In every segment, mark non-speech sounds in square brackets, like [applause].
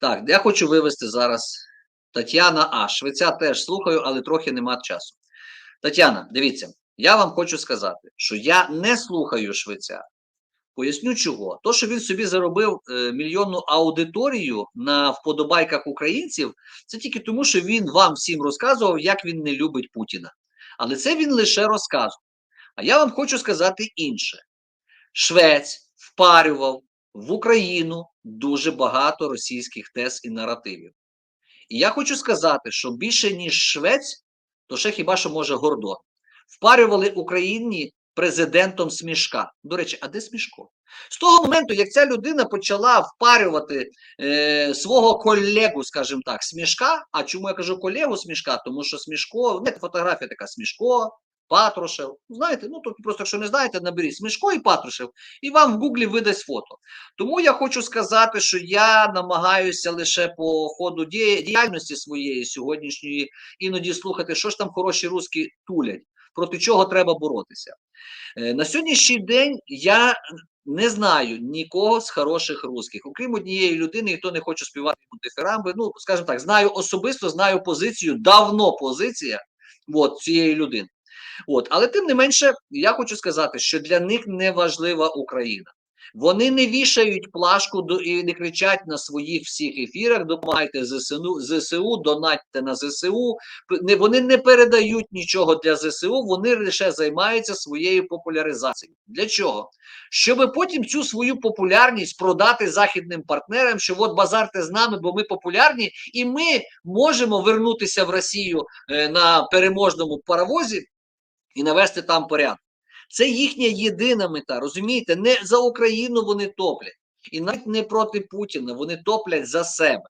Так, я хочу вивести зараз Тетяна А. Швеця теж слухаю, але трохи нема часу. Тетяна, дивіться, я вам хочу сказати, що я не слухаю швеця. Поясню чого. То, що він собі заробив е, мільйонну аудиторію на вподобайках українців, це тільки тому, що він вам всім розказував, як він не любить Путіна. Але це він лише розказував. А я вам хочу сказати інше: Швець впарював в Україну дуже багато російських тез і наративів. І я хочу сказати, що більше, ніж Швець, то ще хіба що може Гордон, впарювали Україні президентом Смішка. До речі, а де Смішко? З того моменту, як ця людина почала впарювати е, свого колегу, скажімо так, Смішка. А чому я кажу колегу Смішка? Тому що Смішко, не фотографія така Смішко, Патрушев. Знаєте, ну тут просто, якщо не знаєте, наберіть Смішко і Патрушев, і вам в Гуглі видасть фото. Тому я хочу сказати, що я намагаюся лише по ходу діяльності своєї сьогоднішньої іноді слухати, що ж там хороші русські тулять, проти чого треба боротися. Е, На сьогоднішній день я не знаю нікого з хороших русських, окрім однієї людини, і то не хочу співати йому. Ну, скажімо так, знаю особисто, знаю позицію, давно позиція от, цієї людини. От, але тим не менше, я хочу сказати, що для них не важлива Україна. Вони не вішають плашку до і не кричать на своїх всіх ефірах: допомагайте ЗСУ, ЗСУ, донатьте на ЗСУ. Не вони не передають нічого для ЗСУ, вони лише займаються своєю популяризацією. Для чого? Щоб потім цю свою популярність продати західним партнерам, що от базарте з нами, бо ми популярні, і ми можемо вернутися в Росію е, на переможному паровозі і навести там порядок. Це їхня єдина мета. Розумієте, не за Україну вони топлять, і навіть не проти Путіна, вони топлять за себе.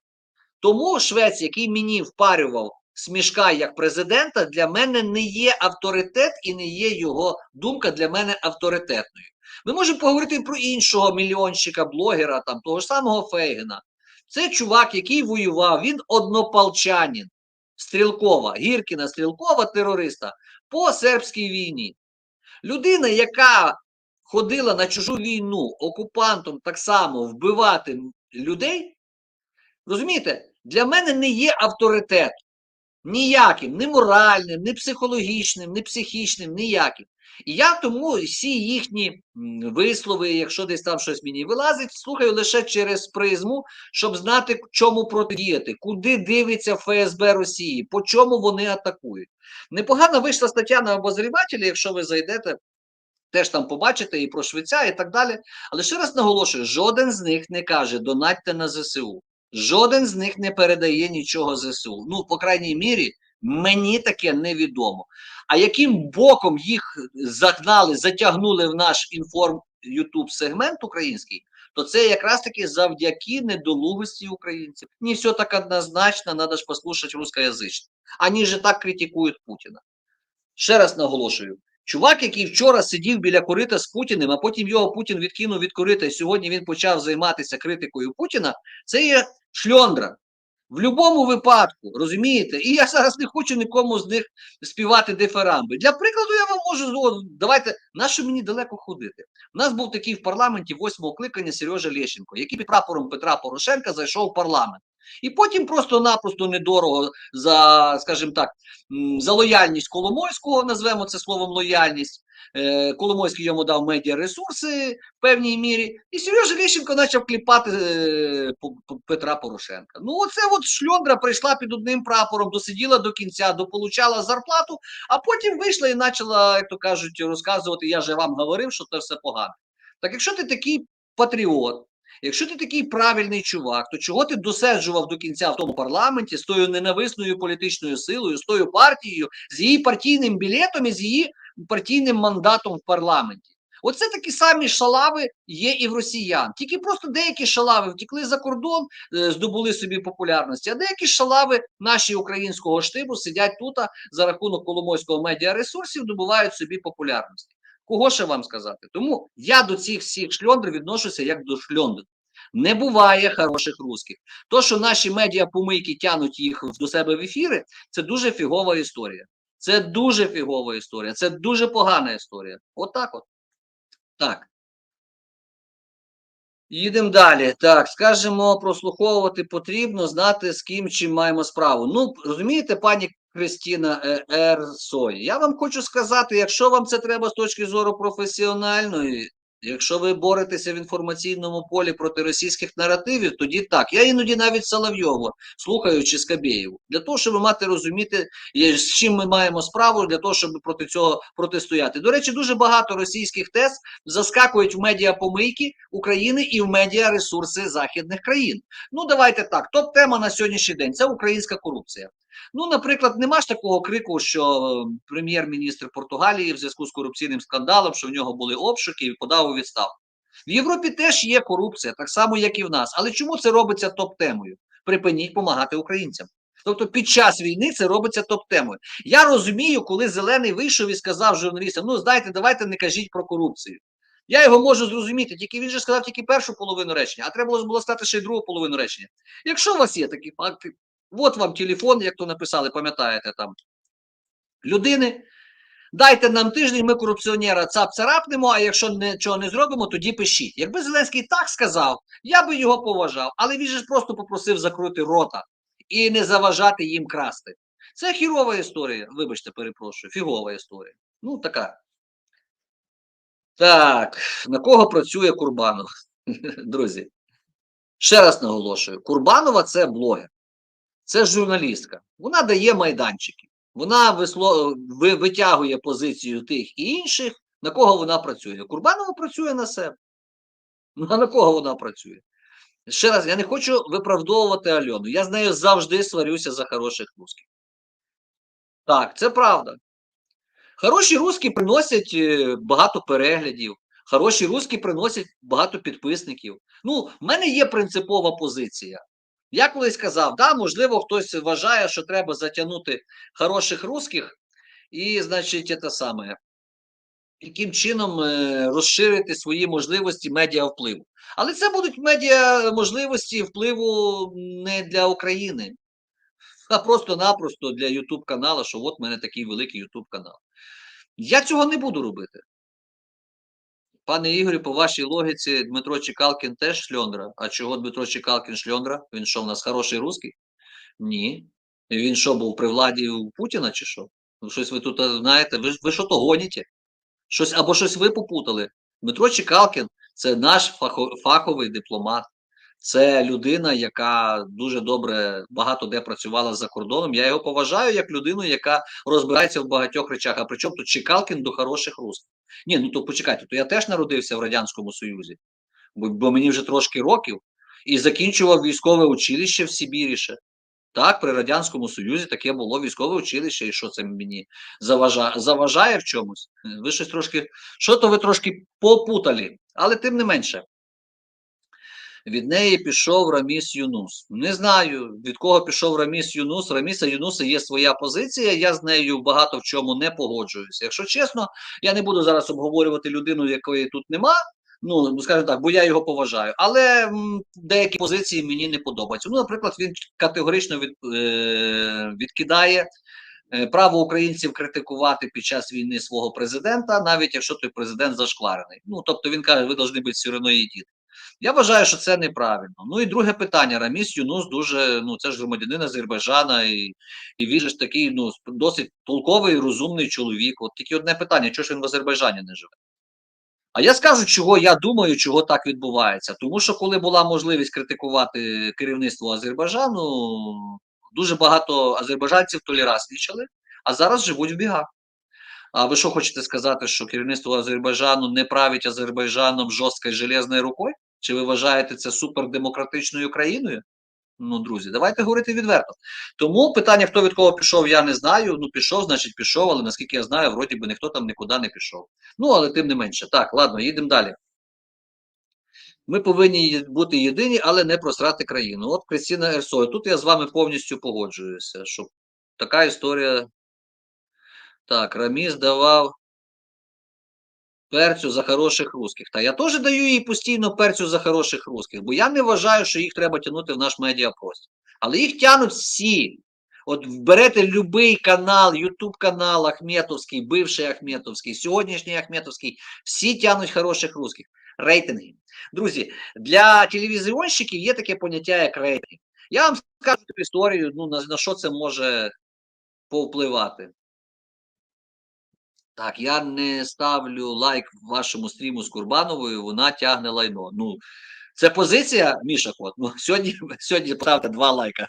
Тому Швець, який мені впарював смішка як президента, для мене не є авторитет і не є його думка для мене авторитетною. Ми можемо поговорити про іншого мільйонщика, блогера, там того ж самого Фейгена. Це чувак, який воював, він однополчанин Стрілкова, Гіркіна Стрілкова, терориста по сербській війні. Людина, яка ходила на чужу війну окупантом так само вбивати людей, розумієте, для мене не є авторитет. Ніяким, ні моральним, ні психологічним, ні психічним, ніяким. І я тому всі їхні вислови, якщо десь там щось мені вилазить, слухаю лише через призму, щоб знати, чому протидіяти, куди дивиться ФСБ Росії, по чому вони атакують. Непогано вийшла стаття на обозрівателі, якщо ви зайдете, теж там побачите і про Швеця, і так далі. Але ще раз наголошую: жоден з них не каже донатьте на ЗСУ. Жоден з них не передає нічого ЗСУ. Ну, по крайній мірі, мені таке невідомо. А яким боком їх загнали, затягнули в наш інформ Ютуб сегмент український, то це якраз таки завдяки недолугості українців. Не все так однозначно, треба ж послухати русскоязичне. Они же так критикують Путіна. Ще раз наголошую. Чувак, який вчора сидів біля корита з Путіним, а потім його Путін відкинув від корита, і сьогодні він почав займатися критикою Путіна, це є шльондра. В будь-якому випадку, розумієте? І я зараз не хочу нікому з них співати дифирамби. Для прикладу, я вам можу о, давайте, на що мені далеко ходити? У нас був такий в парламенті восьмого кликання Сережа Лещенко, який під прапором Петра Порошенка зайшов в парламент. І потім просто-напросто недорого за, скажімо так, за лояльність Коломойського, назвемо це словом лояльність. Е, Коломойський йому дав медіаресурси в певній мірі, і Сережа Лещенко почав кліпати е, Петра Порошенка. Ну, оце от шльондра прийшла під одним прапором, досиділа до кінця, дополучала зарплату, а потім вийшла і почала, як то кажуть, розказувати: я же вам говорив, що це все погано. Так якщо ти такий патріот, Якщо ти такий правильний чувак, то чого ти досаджував до кінця в тому парламенті з тою ненависною політичною силою, з тою партією, з її партійним білетом і з її партійним мандатом в парламенті? Оце такі самі шалави є і в росіян. Тільки просто деякі шалави втекли за кордон, е, здобули собі популярності, а деякі шалави наші українського штибу сидять тут за рахунок коломойського медіаресурсів, добувають собі популярності. Кого ще вам сказати? Тому я до цих всіх шльондр відношуся як до шльондр. Не буває хороших русських. То, що наші медіапомийки тянуть їх до себе в ефіри, це дуже фігова історія. Це дуже фігова історія, це дуже погана історія. Отак от. Так. Їдемо далі. Так, скажемо, прослуховувати потрібно, знати, з ким чим маємо справу. Ну, розумієте, пані Кристіна Ерсой, я вам хочу сказати, якщо вам це треба з точки зору професіональної, якщо ви боретеся в інформаційному полі проти російських наративів, тоді так. Я іноді навіть Соловйову слухаю чи Скабєєву, для того, щоб мати розуміти, з чим ми маємо справу, для того, щоб проти цього протистояти. До речі, дуже багато російських тез заскакують в медіапомийки України і в медіаресурси західних країн. Ну, давайте так. Топ-тема на сьогоднішній день це українська корупція. Ну, наприклад, нема ж такого крику, що е, прем'єр-міністр Португалії в зв'язку з корупційним скандалом, що в нього були обшуки і подав у відставку. В Європі теж є корупція, так само, як і в нас. Але чому це робиться топ-темою? Припиніть допомагати українцям. Тобто під час війни це робиться топ-темою. Я розумію, коли зелений вийшов і сказав журналістам: ну знаєте, давайте не кажіть про корупцію. Я його можу зрозуміти, тільки він же сказав тільки першу половину речення, а треба було сказати ще й другу половину речення. Якщо у вас є такі факти, от вам телефон, як то написали, пам'ятаєте там людини. Дайте нам тиждень, ми корупціонера цап царапнемо, а якщо нічого не зробимо, тоді пишіть. Якби Зеленський так сказав, я би його поважав, але він же просто попросив закрити рота і не заважати їм красти. Це хірова історія. Вибачте, перепрошую, фігова історія. Ну, така. Так, на кого працює Курбанов? [laughs] Друзі, ще раз наголошую: Курбанова це блогер, це журналістка. Вона дає майданчики, вона висло, ви, витягує позицію тих і інших, на кого вона працює. Курбанова працює на себе. Ну, а на кого вона працює? Ще раз, я не хочу виправдовувати Альону. Я з нею завжди сварюся за хороших русських. Так, це правда. Хороші русські приносять е, багато переглядів, хороші русські приносять багато підписників. Ну, в мене є принципова позиція. Я колись казав, да, можливо, хтось вважає, що треба затягнути хороших русських і, значить, це саме, яким чином е, розширити свої можливості медіа впливу. Але це будуть медіа можливості впливу не для України, а просто-напросто для YouTube каналу, що от в мене такий великий YouTube канал. Я цього не буду робити. Пане Ігорі, по вашій логіці, Дмитро Чекалкін теж шльондра. А чого Дмитро Чекалкін шльондра? Він що, в нас хороший русський? Ні. Він що, був при владі у Путіна чи що? Щось ви тут знаєте, ви, ви що то гоніте? Щось, або щось ви попутали. Дмитро Чекалкін це наш фахо, фаховий дипломат. Це людина, яка дуже добре багато де працювала за кордоном. Я його поважаю як людину, яка розбирається в багатьох речах. А причому тут Чекалкін до хороших русських. Ні, ну то почекайте, то я теж народився в Радянському Союзі, бо, бо мені вже трошки років, і закінчував військове училище в Сибірі ще. Так, при Радянському Союзі таке було військове училище, і що це мені заважає, заважає в чомусь. Ви щось трошки, що то ви трошки попутали, але тим не менше. Від неї пішов Раміс Юнус. Не знаю, від кого пішов Раміс Юнус. Раміса Юнуса є своя позиція. Я з нею багато в чому не погоджуюся. Якщо чесно, я не буду зараз обговорювати людину, якої тут нема. Ну, скажімо так, бо я його поважаю. Але деякі позиції мені не подобаються. Ну, наприклад, він категорично від, е, відкидає е, право українців критикувати під час війни свого президента, навіть якщо той президент зашкварений. Ну, тобто він каже, ви повинні бути все діти. Я вважаю, що це неправильно. Ну і друге питання: Раміс Юнус дуже, ну це ж громадянин Азербайджана, і і він ж такий ну, досить толковий, розумний чоловік. От тільки одне питання: чого ж він в Азербайджані не живе? А я скажу, чого я думаю, чого так відбувається. Тому що коли була можливість критикувати керівництво Азербайджану, дуже багато азербайджанців толі толераснічали, а зараз живуть в бігах. А ви що хочете сказати, що керівництво Азербайджану не править Азербайджаном жорсткою железною рукою? Чи ви вважаєте це супердемократичною країною? Ну, друзі, давайте говорити відверто. Тому питання, хто від кого пішов, я не знаю. Ну, пішов, значить, пішов, але наскільки я знаю, вроді би ніхто там нікуди не пішов. Ну, але тим не менше. Так, ладно, їдемо далі. Ми повинні бути єдині, але не просрати країну. От Кристина Ерсой. Тут я з вами повністю погоджуюся, що така історія. Так, Раміс давав перцю за хороших русських. Та я теж даю їй постійно перцю за хороших русських, бо я не вважаю, що їх треба тягнути в наш медіапростір. Але їх тянуть всі. От берете будь-який канал, Ютуб канал Ахметовський, бивший Ахметовський, сьогоднішній Ахметовський, всі тянуть хороших русських. рейтинги. Друзі, для телевізіонщиків є таке поняття, як рейтинг. Я вам скажу історію, ну, на, на що це може повпливати. Так, я не ставлю лайк вашому стріму з Курбановою, вона тягне лайно. Ну, це позиція, Міша Кот. Ну, сьогодні, [laughs] сьогодні поставте два лайка.